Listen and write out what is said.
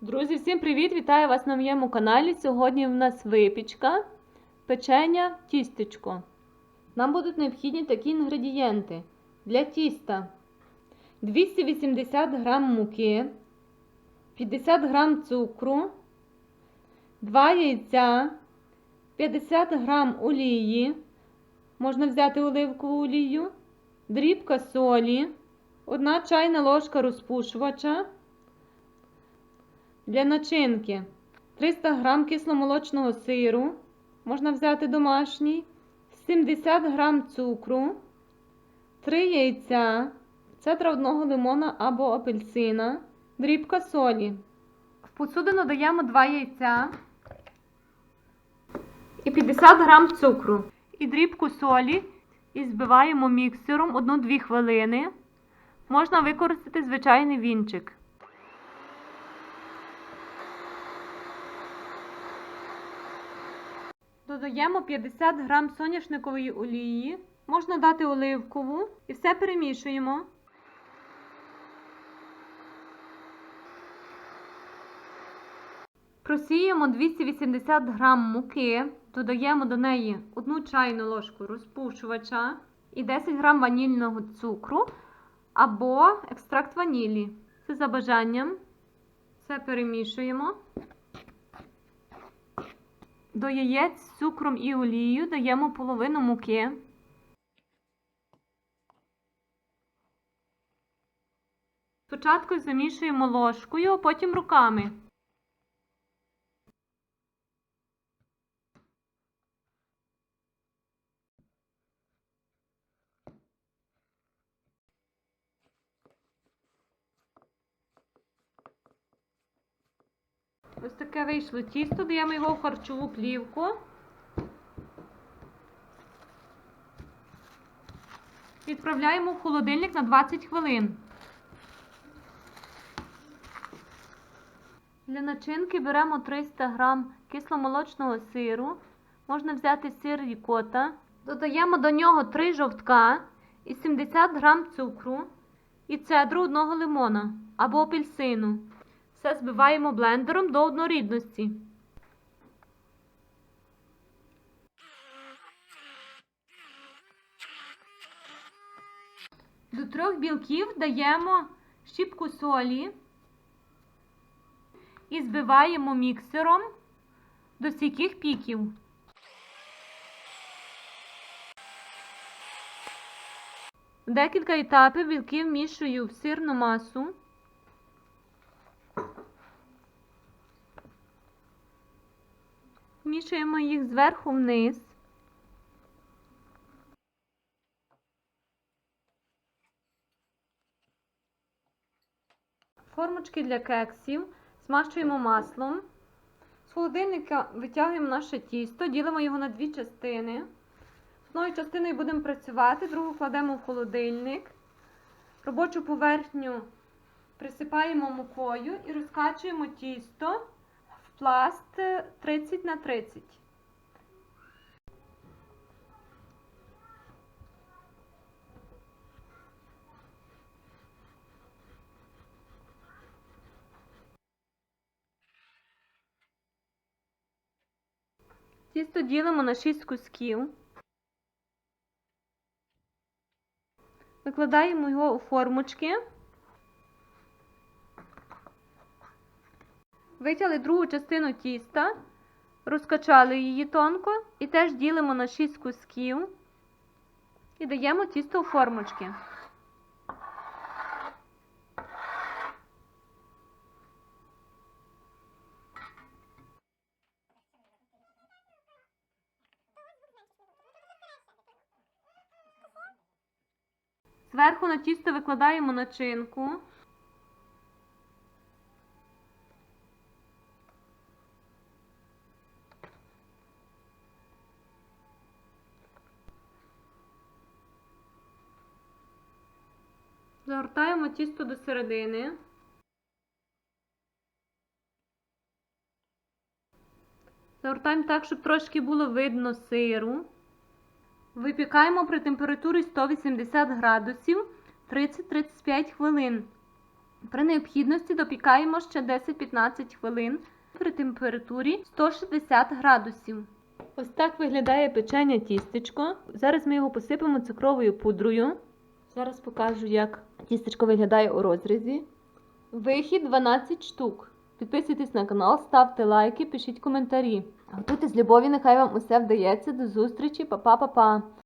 Друзі, всім привіт! Вітаю вас на моєму каналі. Сьогодні в нас випічка, печення, тістечко. Нам будуть необхідні такі інгредієнти для тіста: 280 г муки, 50 г цукру, 2 яйця, 50 г олії, можна взяти оливкову олію, дрібка солі, 1 чайна ложка розпушувача. Для начинки 300 г кисломолочного сиру, можна взяти домашній, 70 г цукру, 3 яйця, цедра одного лимона або апельсина, дрібка солі. В посудину даємо 2 яйця і 50 г цукру. І дрібку солі і збиваємо міксером 1-2 хвилини. Можна використати звичайний вінчик. Додаємо 50 г соняшникової олії, можна дати оливкову і все перемішуємо. Просіємо 280 г муки, додаємо до неї 1 чайну ложку розпушувача і 10 г ванільного цукру або екстракт ванілі. Це за бажанням. Все перемішуємо. До яєць з цукром і олією даємо половину муки. Спочатку замішуємо ложкою, а потім руками. Ось таке вийшло тісто, даємо його в харчову плівку. Відправляємо в холодильник на 20 хвилин. Для начинки беремо 300 г кисломолочного сиру. Можна взяти сир рікота. Додаємо до нього 3 жовтка і 70 г цукру і цедру одного лимона або апельсину. Все збиваємо блендером до однорідності. До трьох білків даємо щіпку солі і збиваємо міксером до стійких піків. Декілька етапів білки вмішую в сирну масу. Вмішуємо їх зверху вниз. Формочки для кексів змащуємо маслом. З холодильника витягуємо наше тісто, ділимо його на дві частини. Одною частиною будемо працювати, другу кладемо в холодильник. Робочу поверхню присипаємо мукою і розкачуємо тісто пласт 30 на 30. Тісто ділимо на 6 кусків. Викладаємо його у формочки. Витягли другу частину тіста, розкачали її тонко і теж ділимо на 6 кусків і даємо тісто у формочки. Зверху на тісто викладаємо начинку. Загортаємо тісто до середини. Загортаємо так, щоб трошки було видно сиру. Випікаємо при температурі 180 градусів 30-35 хвилин. При необхідності допікаємо ще 10-15 хвилин при температурі 160 градусів. Ось так виглядає печення тістечко. Зараз ми його посипемо цукровою пудрою. Зараз покажу, як тістечко виглядає у розрізі. Вихід 12 штук. Підписуйтесь на канал, ставте лайки, пишіть коментарі. Готуйте з любові, нехай вам усе вдається. До зустрічі, па-па-па-па.